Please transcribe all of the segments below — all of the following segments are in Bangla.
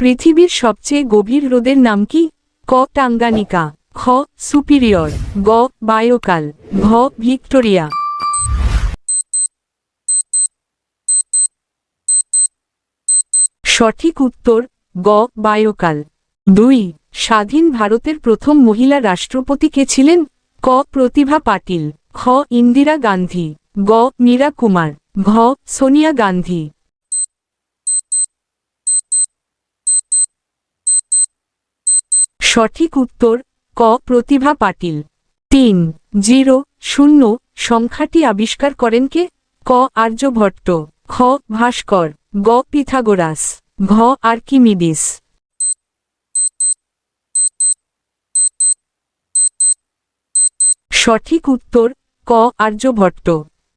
পৃথিবীর সবচেয়ে গভীর হ্রদের নাম কি? ক. টাঙ্গানিকা। খ. সুপিরিয়র। গ. বায়োকাল। ঘ. ভিক্টোরিয়া। সঠিক উত্তর, গ. বায়োকাল। দুই. স্বাধীন ভারতের প্রথম মহিলা রাষ্ট্রপতি কে ছিলেন? ক. প্রতিভা পাটিল। খ. ইন্দিরা গান্ধী। গ. মীরা কুমার। ঘ. সোনিয়া গান্ধী। সঠিক উত্তর, ক, প্রতিভা পাটিল। তিন, জিরো, শূন্য, সংখ্যাটি আবিষ্কার করেন কে? ক আর্যভট্ট খ ভাস্কর। গ, পিথাগোরাস। ঘ, আর্কিমিডিস। সঠিক উত্তর, ক আর্যভট্ট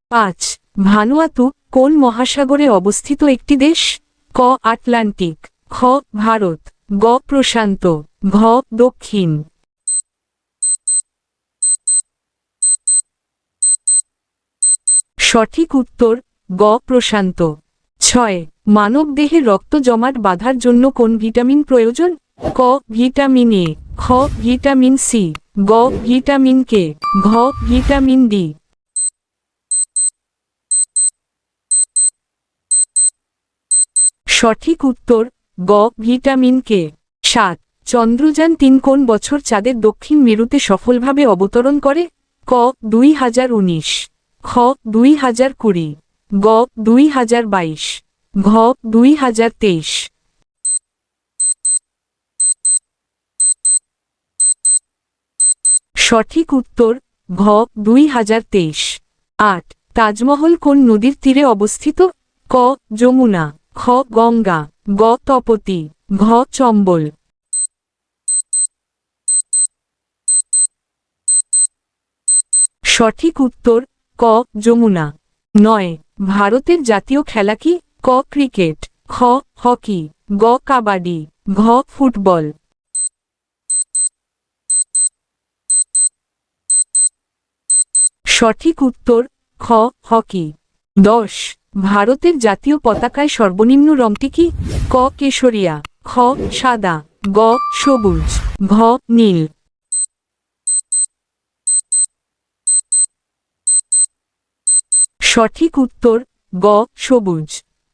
পাঁচ, ভানুয়াতু কোন মহাসাগরে অবস্থিত একটি দেশ? ক, আটলান্টিক। খ ভারত। গ প্রশান্ত, ঘ দক্ষিণ। সঠিক উত্তর, গ প্রশান্ত। ছয়, মানবদেহে রক্ত জমাট বাঁধার জন্য কোন ভিটামিন প্রয়োজন? ক, ভিটামিন এ, খ, ভিটামিন সি, গ, ভিটামিন কে, ঘ, ভিটামিন ডি। সঠিক উত্তর গ, ভিটামিন কে। সাত, চন্দ্রযান তিন কোন বছর চাঁদের দক্ষিণ মেরুতে সফলভাবে অবতরণ করে? ক দুই হাজার উনিশ। খ দুই হাজার কুড়ি। গ দুই হাজার বাইশ। ঘ দুই হাজার তেইশ। সঠিক উত্তর, ঘ দুই হাজার তেইশ। আট, তাজমহল কোন নদীর তীরে অবস্থিত? ক, যমুনা। খ, গঙ্গা। গ তপতি ঘ চম্বল। সঠিক উত্তর, ক যমুনা। নয়, ভারতের জাতীয় খেলা কি? ক ক্রিকেট, খ হকি, গ কাবাডি, ঘ ফুটবল। সঠিক উত্তর, খ হকি। দশ ভারতের জাতীয় পতাকায় সর্বনিম্ন রংটি কি? ক, কেশরিয়া, খ, সাদা, গ, সবুজ, ঘ, নীল। সঠিক উত্তর, গ, সবুজ।